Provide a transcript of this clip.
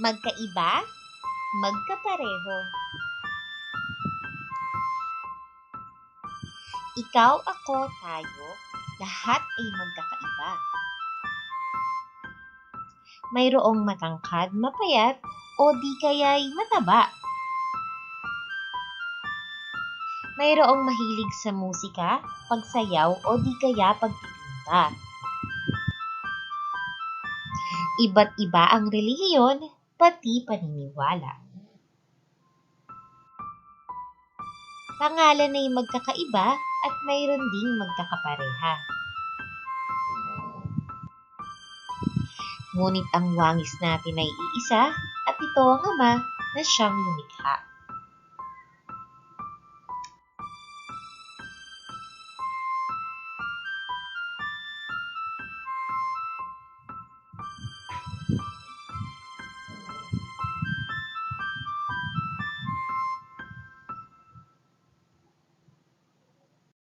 Magkaiba, magkapareho. Ikaw, ako, tayo, lahat ay magkakaiba. Mayroong matangkad, mapayat, o di kaya'y mataba. Mayroong mahilig sa musika, pagsayaw, o di kaya pagpipinta. Iba't iba ang relihiyon, pati paniniwala. Pangalan ay magkakaiba at mayroon ding magkakapareha. Ngunit ang wangis natin ay iisa at ito ang Ama na siyang lumikha.